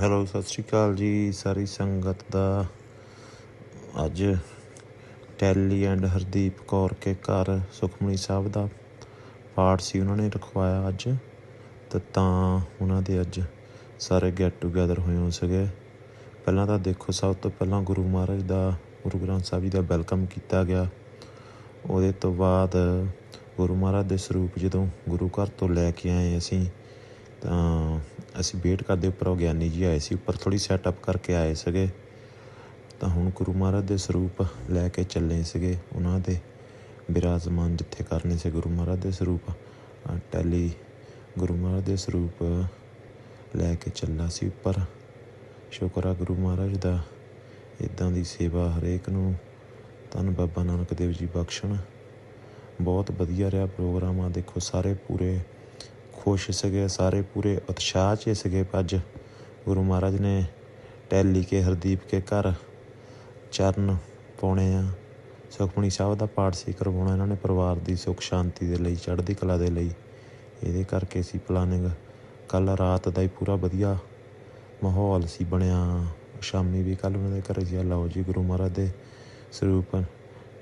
Hello, ਸਤਿ ਸ਼੍ਰੀ ਅਕਾਲ ਜੀ, ਸਾਰੀ ਸੰਗਤ ਦਾ। ਅੱਜ ਟੈਲੀ ਐਂਡ ਹਰਦੀਪ ਕੌਰ ਕੇ ਘਰ ਸੁਖਮਣੀ ਸਾਹਿਬ ਦਾ ਪਾਠ ਸੀ, ਉਹਨਾਂ ਨੇ ਰਖਵਾਇਆ ਅੱਜ। ਤੇ ਤਾਂ ਉਹਨਾਂ ਦੇ ਅੱਜ ਸਾਰੇ ਗੈਟ ਟੂਗੇਦਰ ਹੋਏ ਹੋ ਸਕੇ ਪਹਿਲਾਂ ਤਾਂ ਦੇਖੋ, ਸਭ ਤੋਂ ਪਹਿਲਾਂ ਗੁਰੂ ਮਹਾਰਾਜ ਦਾ, ਗੁਰੂ ਗ੍ਰੰਥ ਸਾਹਿਬ ਜੀ ਦਾ ਵੈਲਕਮ ਕੀਤਾ ਗਿਆ। ਉਹਦੇ ਤੋਂ ਬਾਅਦ ਗੁਰੂ ਮਹਾਰਾਜ ਦੇ ਸਰੂਪ ਜਦੋਂ ਗੁਰੂ ਘਰ ਤੋਂ ਲੈ ਕੇ ਆਏ ਅਸੀਂ ਤਾਂ ਅਸੀਂ ਵੇਟ ਕਰਦੇ ਉੱਪਰ ਉਹ ਗਿਆਨੀ ਜੀ ਆਏ ਸੀ, ਉੱਪਰ ਥੋੜੀ ਸੈਟਅਪ ਕਰਕੇ ਆਏ ਸੀਗੇ। ਤਾਂ ਹੁਣ ਗੁਰੂ ਮਹਾਰਾਜ ਦੇ ਸਰੂਪ ਲੈ ਕੇ ਚੱਲੇ ਸੀਗੇ ਉਹਨਾਂ ਦੇ, ਬਿਰਾਜਮਾਨ ਜਿੱਥੇ ਕਰਨੇ ਸੀ ਗੁਰੂ ਮਹਾਰਾਜ ਦੇ ਸਰੂਪ। ਟੈਲੀ ਗੁਰੂ ਮਹਾਰਾਜ ਦੇ ਸਰੂਪ ਲੈ ਕੇ ਚੱਲਣਾ ਸੀ ਉੱਪਰ। ਸ਼ੁਕਰ ਆ ਗੁਰੂ ਮਹਾਰਾਜ ਦਾ ਇਦਾਂ ਦੀ ਸੇਵਾ ਹਰੇਕ ਨੂੰ, ਧੰਨ ਬਾਬਾ ਨਾਨਕ ਦੇਵ ਜੀ ਬਖਸ਼ਣ। ਬਹੁਤ ਵਧੀਆ ਰਿਹਾ ਪ੍ਰੋਗਰਾਮ ਆ, ਦੇਖੋ ਸਾਰੇ ਪੂਰੇ ਖੁਸ਼ ਸੀਗੇ, ਸਾਰੇ ਪੂਰੇ ਉਤਸ਼ਾਹ 'ਚ ਸੀਗੇ। ਅੱਜ ਗੁਰੂ ਮਹਾਰਾਜ ਨੇ ਟੈਲੀ ਕੇ ਹਰਦੀਪ ਕੇ ਘਰ ਚਰਨ ਪਾਉਣੇ ਆ। ਸੁਖਮਣੀ ਸਾਹਿਬ ਦਾ ਪਾਠ ਸੀ ਕਰਵਾਉਣਾ ਇਹਨਾਂ ਨੇ ਪਰਿਵਾਰ ਦੀ ਸੁੱਖ ਸ਼ਾਂਤੀ ਦੇ ਲਈ, ਚੜ੍ਹਦੀ ਕਲਾ ਦੇ ਲਈ। ਇਹਦੇ ਕਰਕੇ ਸੀ ਪਲਾਨਿੰਗ ਕੱਲ ਰਾਤ ਦਾ ਹੀ ਪੂਰਾ ਵਧੀਆ ਮਾਹੌਲ ਸੀ ਬਣਿਆ। ਸ਼ਾਮੀ ਵੀ ਕੱਲ ਉਹਨਾਂ ਦੇ ਘਰ ਸੀ ਲਓ ਜੀ ਗੁਰੂ ਮਹਾਰਾਜ ਦੇ ਸਰੂਪ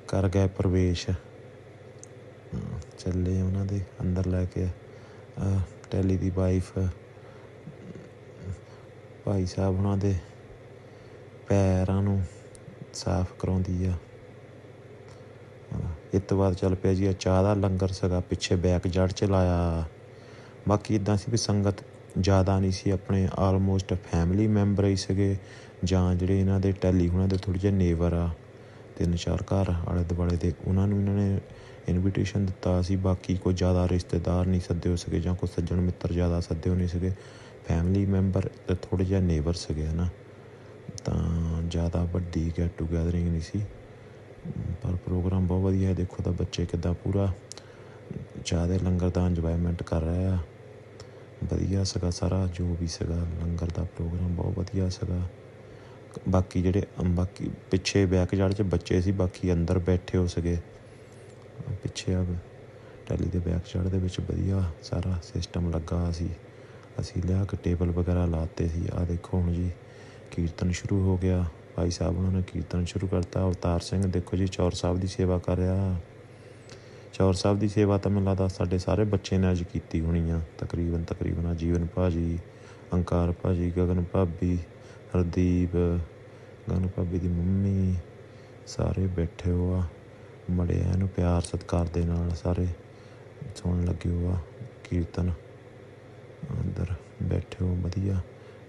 ਕਰ ਗਏ ਪ੍ਰਵੇਸ਼। ਚੱਲੇ ਉਹਨਾਂ ਦੇ, ਅੰਦਰ ਲੈ ਕੇ ਟੈਲੀ ਦੀ ਵਾਈਫ ਭਾਈ ਸਾਹਿਬ ਉਹਨਾਂ ਦੇ ਪੈਰਾਂ ਨੂੰ ਸਾਫ਼ ਕਰਾਉਂਦੀ ਆ। ਇਹ ਤੋਂ ਬਾਅਦ ਚੱਲ ਪਿਆ ਜੀ ਚਾਹ ਦਾ ਲੰਗਰ ਸੀਗਾ, ਪਿੱਛੇ ਬੈਕ ਜੜ ਚ ਲਾਇਆ। ਬਾਕੀ ਇਦਾਂ ਸੀ ਵੀ ਸੰਗਤ ਜ਼ਿਆਦਾ ਨਹੀਂ ਸੀ, ਆਪਣੇ ਆਲਮੋਸਟ ਫੈਮਿਲੀ ਮੈਂਬਰ ਹੀ ਸੀਗੇ, ਜਾਂ ਜਿਹੜੇ ਇਹਨਾਂ ਦੇ ਟੈਲੀ ਉਹਨਾਂ ਦੇ ਥੋੜੇ ਜਿਹੇ ਨੇਵਰ ਆ, ਤਿੰਨ ਚਾਰ ਘਰ ਆਲੇ ਦੁਆਲੇ ਦੇ, ਉਹਨਾਂ ਨੂੰ ਇਹਨਾਂ ਨੇ ਇਨਵੀਟੇਸ਼ਨ ਦਿੱਤਾ ਸੀ। ਬਾਕੀ ਕੋਈ ਜ਼ਿਆਦਾ ਰਿਸ਼ਤੇਦਾਰ ਨਹੀਂ ਸੱਦੇ ਹੋ ਸਕੇ ਜਾਂ ਕੋਈ ਸੱਜਣ ਮਿੱਤਰ ਜ਼ਿਆਦਾ ਸੱਦੇ ਹੋ ਨਹੀਂ ਸਕੇ ਫੈਮਿਲੀ ਮੈਂਬਰ ਤੇ ਥੋੜੇ ਜਿਹਾ ਨੇਬਰ ਸੀਗੇ, ਹਨਾ। ਤਾਂ ਜ਼ਿਆਦਾ ਵੱਡੀ ਗੈਟ ਟੂਗੇਦਰਿੰਗ ਨਹੀਂ ਸੀ। ਪਰ ਪ੍ਰੋਗਰਾਮ ਬਹੁਤ ਵਧੀਆ ਹੈ। ਦੇਖੋ ਤਾਂ ਬੱਚੇ ਕਿੱਦਾਂ ਪੂਰਾ ਚਾਹ ਦੇ ਲੰਗਰ ਦਾ ਇੰਜੋਇਮੈਂਟ ਕਰ ਰਹੇ ਆ। ਵਧੀਆ ਸੀਗਾ ਸਾਰਾ, ਜੋ ਵੀ ਸੀਗਾ ਲੰਗਰ ਦਾ ਪ੍ਰੋਗਰਾਮ ਬਹੁਤ ਵਧੀਆ ਸੀਗਾ। ਬਾਕੀ ਜਿਹੜੇ, ਬਾਕੀ ਪਿੱਛੇ ਬੈਕ ਜੜ 'ਚ ਬੱਚੇ ਸੀ, ਬਾਕੀ ਅੰਦਰ ਬੈਠੇ ਹੋ ਸਕੇ ਪਿੱਛੇ ਆ ਟੈਲੀ ਦੇ ਬੈਕ ਸਾਈਡ ਦੇ ਵਿੱਚ ਵਧੀਆ ਸਾਰਾ ਸਿਸਟਮ ਲੱਗਾ ਸੀ। ਅਸੀਂ ਲਿਆ ਕੇ ਟੇਬਲ ਵਗੈਰਾ ਲਾਤੇ ਸੀ। ਆ ਦੇਖੋ ਹੁਣ ਜੀ, ਕੀਰਤਨ ਸ਼ੁਰੂ ਹੋ ਗਿਆ। ਭਾਈ ਸਾਹਿਬ ਉਹਨਾਂ ਨੇ ਕੀਰਤਨ ਸ਼ੁਰੂ ਕਰਤਾ। ਅਵਤਾਰ ਸਿੰਘ, ਦੇਖੋ ਜੀ, ਚੌਰ ਸਾਹਿਬ ਦੀ ਸੇਵਾ ਕਰ ਰਿਹਾ। ਚੌਰ ਸਾਹਿਬ ਦੀ ਸੇਵਾ ਤਾਂ ਮੈਨੂੰ ਲੱਗਦਾ ਸਾਡੇ ਸਾਰੇ ਬੱਚੇ ਨੇ ਅੱਜ ਕੀਤੀ ਹੋਣੀ ਆ। ਤਕਰੀਬਨ ਤਕਰੀਬਨ ਆ ਜੀਵਨ ਭਾਜੀ ਅੰਕਾਰ ਭਾਜੀ, ਗਗਨ ਭਾਬੀ, ਹਰਦੀਪ, ਗਗਨ ਭਾਬੀ ਦੀ ਮੰਮੀ, ਸਾਰੇ ਬੈਠੇ ਹੋ ਆ ਮੜੇ ਇਹਨੂੰ ਪਿਆਰ ਸਤਿਕਾਰ ਦੇ ਨਾਲ ਸਾਰੇ ਸੁਣਨ ਲੱਗੇ ਹੋ ਕੀਰਤਨ। ਅੰਦਰ ਬੈਠੇ ਹੋ, ਵਧੀਆ।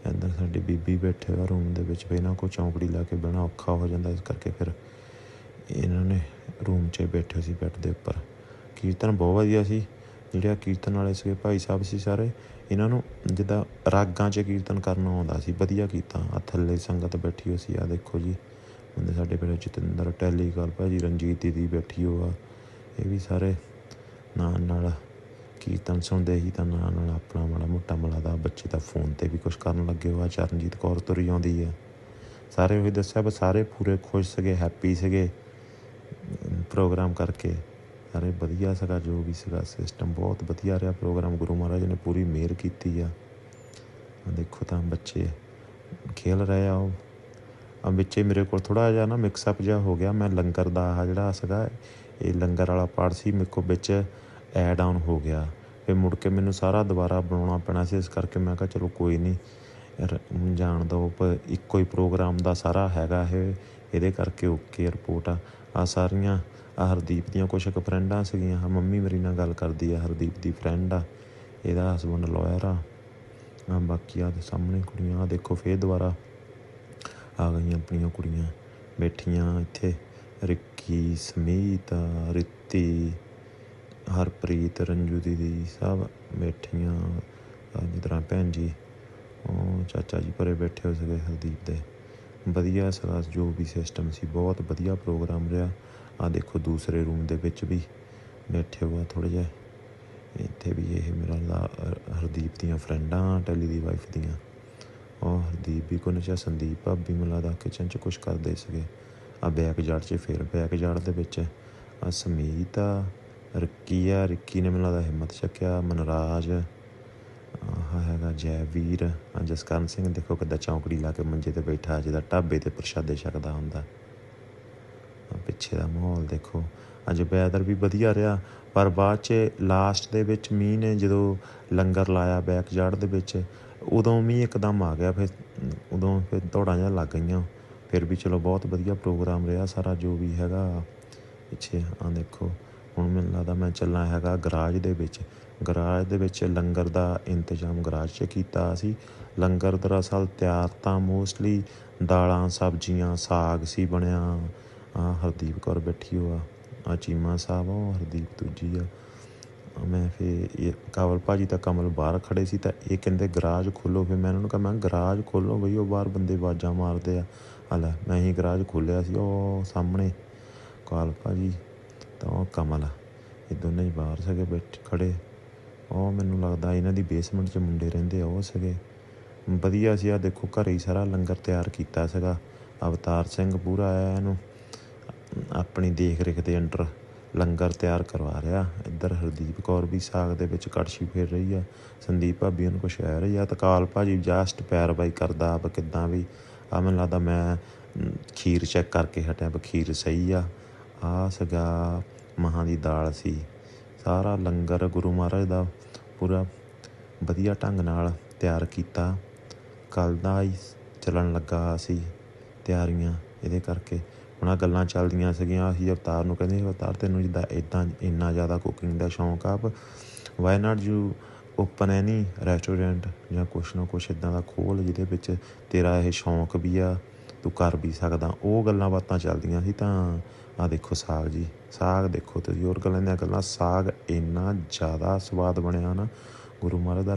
ਅੰਦਰ ਸਾਡੀ ਬੀਬੀ ਬੈਠੇ ਹੋ ਰੂਮ ਦੇ ਵਿੱਚ। ਵੀ ਨਾ ਕੋਈ ਚੌਂਕੜੀ ਲਾ ਕੇ ਬਹਿਣਾ ਔਖਾ ਹੋ ਜਾਂਦਾ, ਇਸ ਕਰਕੇ ਫਿਰ ਇਹਨਾਂ ਨੇ ਰੂਮ 'ਚ ਬੈਠੇ ਸੀ ਬੈੱਡ ਦੇ ਉੱਪਰ। ਕੀਰਤਨ ਬਹੁਤ ਵਧੀਆ ਸੀ। ਜਿਹੜੇ ਕੀਰਤਨ ਵਾਲੇ ਸੀਗੇ ਭਾਈ ਸਾਹਿਬ ਸੀ ਸਾਰੇ, ਇਹਨਾਂ ਨੂੰ ਜਿੱਦਾਂ ਰਾਗਾਂ 'ਚ ਕੀਰਤਨ ਕਰਨਾ ਆਉਂਦਾ ਸੀ। ਵਧੀਆ ਕੀਤਾ। ਆ ਥੱਲੇ ਸੰਗਤ ਬੈਠੀ ਹੋਈ ਸੀ ਆ ਦੇਖੋ ਜੀ। ਹੁੰਦੇ ਸਾਡੇ ਪਿੰਡ ਜਤਿੰਦਰ, ਟੈਲੀਕਾਲ ਭਾਜੀ ਰਣਜੀਤ ਦੀਦੀ ਬੈਠੀ ਹੋ ਆ। ਇਹ ਵੀ ਸਾਰੇ ਨਾਲ ਨਾਲ ਕੀਰਤਨ ਸੁਣਦੇ ਹੀ ਤਾਂ ਨਾਲ ਨਾਲ ਆਪਣਾ ਮਾੜਾ ਮੋਟਾ ਮਲਾ ਦਾ ਬੱਚੇ ਦਾ ਫੋਨ ਤੇ ਵੀ ਕੁਝ ਕਰਨ ਲੱਗੇ ਹੋ ਚਰਨਜੀਤ ਕੌਰ ਤੁਰੀ ਆਉਂਦੀ ਹੈ ਸਾਰੇ ਉਹ ਦੱਸਿਆ ਬਸ ਸਾਰੇ ਪੂਰੇ ਖੁਸ਼ ਸੀਗੇ ਹੈਪੀ ਸੀਗੇ ਪ੍ਰੋਗਰਾਮ ਕਰਕੇ। ਸਾਰੇ ਵਧੀਆ ਸੀਗਾ, ਜੋ ਵੀ ਸੀਗਾ ਸਿਸਟਮ ਬਹੁਤ ਵਧੀਆ ਰਿਹਾ ਪ੍ਰੋਗਰਾਮ ਗੁਰੂ ਮਹਾਰਾਜ ਨੇ ਪੂਰੀ ਮਿਹਰ ਕੀਤੀ ਆ। ਦੇਖੋ ਤਾਂ ਬੱਚੇ ਖੇਲ ਰਹੇ ਆ ਉਹ। ਵਿੱਚੇ ਮੇਰੇ ਕੋਲ ਥੋੜਾ ਜਿਹਾ ਨਾ ਮਿਕਸ ਅਪ ਜਿਹਾ ਹੋ ਗਿਆ। ਮੈਂ ਲੰਗਰ ਦਾ ਆ ਜਿਹੜਾ ਸੀਗਾ, ਇਹ ਲੰਗਰ ਵਾਲਾ ਪਾਰਟ ਸੀ, ਮੇਰੇ ਕੋਲ ਵਿੱਚ ਐਡ ਆਨ ਹੋ ਗਿਆ। ਫਿਰ ਮੁੜ ਕੇ ਮੈਨੂੰ ਸਾਰਾ ਦੁਬਾਰਾ ਬਣਾਉਣਾ ਪੈਣਾ ਸੀ, ਇਸ ਕਰਕੇ ਮੈਂ ਕਿਹਾ ਚਲੋ ਕੋਈ ਨਹੀਂ ਜਾਣ ਦੋ। ਪਰ ਇੱਕੋ ਹੀ ਪ੍ਰੋਗਰਾਮ ਦਾ ਸਾਰਾ ਹੈਗਾ ਇਹ, ਇਹਦੇ ਕਰਕੇ ਓਕੇ ਰਿਪੋਰਟ ਆ। ਆ ਸਾਰੀਆਂ ਆ ਹਰਦੀਪ ਦੀਆਂ ਕੁਝ ਕੁ ਫਰੈਂਡਾਂ ਸੀਗੀਆਂ। ਹਾਂ ਮੰਮੀ ਮੇਰੀ ਨਾਲ ਗੱਲ ਕਰਦੀ ਆ, ਹਰਦੀਪ ਦੀ ਫਰੈਂਡ ਆ, ਇਹਦਾ ਹਸਬੰਡ ਲਾਇਰ ਆ। ਬਾਕੀ ਆ ਦੇ ਸਾਹਮਣੇ ਕੁੜੀਆਂ ਆ ਦੇਖੋ, ਫੇਰ ਦੁਬਾਰਾ ਆ ਗਈਆਂ ਆਪਣੀਆਂ ਕੁੜੀਆਂ ਬੈਠੀਆਂ ਇੱਥੇ, ਰਿੱਕੀ, ਸਮੀਤ, ਰਿੱਤੀ, ਹਰਪ੍ਰੀਤ, ਰੰਜੂ ਦੀਦੀ ਸਭ ਬੈਠੀਆਂ। ਜਿਸ ਤਰ੍ਹਾਂ ਭੈਣ ਜੀ, ਉਹ ਚਾਚਾ ਜੀ ਪਰੇ ਬੈਠੇ ਹੋ ਸਕੇ ਹਰਦੀਪ ਦੇ। ਵਧੀਆ ਸੀਗਾ, ਜੋ ਵੀ ਸਿਸਟਮ ਸੀ, ਬਹੁਤ ਵਧੀਆ ਪ੍ਰੋਗਰਾਮ ਰਿਹਾ। ਆ ਦੇਖੋ ਦੂਸਰੇ ਰੂਮ ਦੇ ਵਿੱਚ ਵੀ ਬੈਠੇ ਹੋਆ ਥੋੜੇ ਜਿਹਾ। ਇੱਥੇ ਵੀ ਇਹ ਮੇਰਾ ਹਰਦੀਪ ਦੀਆਂ ਫਰੈਂਡਾਂ ਟੈਲੀ ਦੀ ਵਾਈਫ ਦੀਆਂ। ਉਹ ਹਰਦੀਪ ਵੀ ਕੋਨੇ ਚਾ ਸੰਦੀਪ, ਭਾਬੀ ਮਿਲਾ ਦਾ ਕਿਚਨ 'ਚ ਕੁਝ ਕਰਦੇ ਸੀਗੇ। ਆ ਬੈਕ ਜਾੜ 'ਚ ਫਿਰ ਬੈਕ ਜਾੜ ਦੇ ਵਿੱਚ। ਆ ਸਮੀਤ ਆ, ਰਿੱਕੀ ਆ, ਰਿੱਕੀ ਨੇ ਮੈਨੂੰ ਲੱਗਦਾ ਹਿੰਮਤ ਚੱਕਿਆ, ਮਨਰਾਜ। ਆਹ ਹੈਗਾ ਜੈ ਵੀਰ ਜਸਕਰਨ ਸਿੰਘ, ਦੇਖੋ ਕਿੱਦਾਂ ਚੌਂਕੜੀ ਲਾ ਕੇ ਮੰਜੇ ਤੇ ਬੈਠਾ, ਜਿਹਦਾ ਢਾਬੇ ਤੇ ਪ੍ਰਸ਼ਾਦੇ ਛਕਦਾ ਹੁੰਦਾ। ਪਿੱਛੇ ਦਾ ਮਾਹੌਲ ਦੇਖੋ। ਅੱਜ ਵੈਦਰ ਵੀ ਵਧੀਆ ਰਿਹਾ, ਪਰ ਬਾਅਦ 'ਚ ਲਾਸਟ ਦੇ ਵਿੱਚ ਮੀਂਹ ਨੇ ਜਦੋਂ ਲੰਗਰ ਲਾਇਆ ਬੈਕਯਾਰਡ ਦੇ ਵਿੱਚ ਉਦੋਂ ਮੀਂਹ ਇੱਕਦਮ ਆ ਗਿਆ, ਫਿਰ ਉਦੋਂ ਫਿਰ ਦੌੜਾਂ ਜਿਹਾ ਲੱਗ ਗਈਆਂ। ਫਿਰ ਵੀ ਚਲੋ ਬਹੁਤ ਵਧੀਆ ਪ੍ਰੋਗਰਾਮ ਰਿਹਾ ਸਾਰਾ, ਜੋ ਵੀ ਹੈਗਾ ਪਿੱਛੇ। ਆ ਦੇਖੋ, ਹੁਣ ਮੈਨੂੰ ਲੱਗਦਾ ਮੈਂ ਚੱਲਣਾ ਹੈਗਾ ਗਰਾਜ ਦੇ ਵਿੱਚ। ਗਰਾਜ ਦੇ ਵਿੱਚ ਲੰਗਰ ਦਾ ਇੰਤਜ਼ਾਮ ਗਰਾਜ 'ਚ ਕੀਤਾ ਸੀ। ਲੰਗਰ ਦਰਅਸਲ ਤਿਆਰ ਤਾਂ ਮੋਸਟਲੀ ਦਾਲਾਂ, ਸਬਜ਼ੀਆਂ, ਸਾਗ ਸੀ ਬਣਿਆ। ਆ ਹਰਦੀਪ ਕੌਰ ਬੈਠੀ ਹੋਆ। ਆ ਚੀਮਾ ਸਾਹਿਬ ਆ ਉਹ ਹਰਦੀਪ ਦੂਜੀ ਆ। ਮੈਂ ਫਿਰ ਇਹ ਕਾਵਲ ਭਾਜੀ ਤਾਂ ਕਮਲ ਬਾਹਰ ਖੜੇ ਸੀ ਤਾਂ ਇਹ ਕਹਿੰਦੇ, ਗਰਾਜ ਖੋਲੋ। ਫਿਰ ਮੈਂ ਉਹਨਾਂ ਨੂੰ ਕਿਹਾ, ਮੈਂ ਗਰਾਜ ਖੋਲੋ ਬਈ, ਉਹ ਬਾਹਰ ਬੰਦੇ ਆਵਾਜ਼ਾਂ ਮਾਰਦੇ ਆ। ਆ ਮੈਂ ਹੀ ਗਰਾਜ ਖੋਲਿਆ ਸੀ। ਉਹ ਸਾਹਮਣੇ। ਕਾਲ ਭਾਜੀ ਤਾਂ ਉਹ ਕਮਲ ਇਹ ਦੋਨੇ ਹੀ ਬਾਹਰ ਸਗੇ ਬੈਠ ਖੜੇ। ਉਹ ਮੈਨੂੰ ਲੱਗਦਾ ਇਹਨਾਂ ਦੀ ਬੇਸਮੈਂਟ 'ਚ ਮੁੰਡੇ ਰਹਿੰਦੇ ਆ, ਉਹ ਸਗੇ। ਵਧੀਆ ਸੀ। ਆ ਦੇਖੋ, ਘਰੇ ਹੀ ਸਾਰਾ ਲੰਗਰ ਤਿਆਰ ਕੀਤਾ ਸੀਗਾ। ਅਵਤਾਰ ਸਿੰਘ ਪੂਰਾ ਆਇਆ ਇਹਨੂੰ। ਆਪਣੀ ਦੇਖ ਰੇਖ ਦੇ ਅੰਡਰ। ਲੰਗਰ ਤਿਆਰ ਕਰਵਾ ਰਿਹਾ। ਇੱਧਰ ਹਰਦੀਪ ਕੌਰ ਵੀ ਸਾਗ ਦੇ ਵਿੱਚ ਕੜਛੀ ਫੇਰ ਰਹੀ ਆ। ਸੰਦੀਪ ਭਾਬੀ ਉਹਨੂੰ ਕੁਛ ਕਹਿ ਰਹੀ ਆ ਤਕਾਲ ਕਾਲ ਭਾਜੀ ਜਸਟ ਪੈਰਵਾਈ ਕਰਦਾ, ਆਪ ਕਿੱਦਾਂ ਵੀ? ਆ ਮੈਨੂੰ ਲੱਗਦਾ ਮੈਂ ਖੀਰ ਚੈੱਕ ਕਰਕੇ ਹਟਿਆ ਵੀ ਖੀਰ ਸਹੀ ਆ। ਆ ਸਗਾ ਮਹਾਂ ਦੀ ਦਾਲ ਸੀ। ਸਾਰਾ ਲੰਗਰ ਗੁਰੂ ਮਹਾਰਾਜ ਦਾ ਪੂਰਾ ਵਧੀਆ ਢੰਗ ਨਾਲ ਤਿਆਰ ਕੀਤਾ। ਕੱਲ ਦਾ ਹੀ ਚੱਲਣ ਲੱਗਾ ਸੀ ਤਿਆਰੀਆਂ ਇਹਦੇ ਕਰਕੇ। ਉਹਨਾਂ ਗੱਲਾਂ ਚੱਲਦੀਆਂ ਸੀਗੀਆਂ, ਅਸੀਂ ਅਵਤਾਰ ਨੂੰ ਕਹਿੰਦੇ ਅਵਤਾਰ, ਤੈਨੂੰ ਜਿੱਦਾਂ ਇਦਾਂ ਇੰਨਾ ਜ਼ਿਆਦਾ ਕੁਕਿੰਗ ਦਾ ਸ਼ੌਂਕ ਆ why not you open any restaurant ਜਾਂ ਕੁਛ ਨਾ ਕੁਛ ਇਦਾਂ ਦਾ ਖੋਲ ਜਿਹਦੇ ਵਿੱਚ ਤੇਰਾ ਇਹ ਸ਼ੌਂਕ ਵੀ ਆ, ਤੂੰ ਕਰ ਵੀ ਸਕਦਾ। ਉਹ ਗੱਲਾਂ ਬਾਤਾਂ ਚੱਲਦੀਆਂ ਸੀ ਤਾਂ ਆ ਦੇਖੋ ਸਾਗ ਜੀ, ਸਾਗ ਦੇਖੋ ਤੁਸੀਂ, ਹੋਰ ਗੱਲਾਂ ਦੀਆਂ ਗੱਲਾਂ, ਸਾਗ ਇੰਨਾ ਜ਼ਿਆਦਾ ਸਵਾਦ ਬਣਿਆ ਨਾ, ਗੁਰੂ ਮਹਾਰਾਜ ਦਾ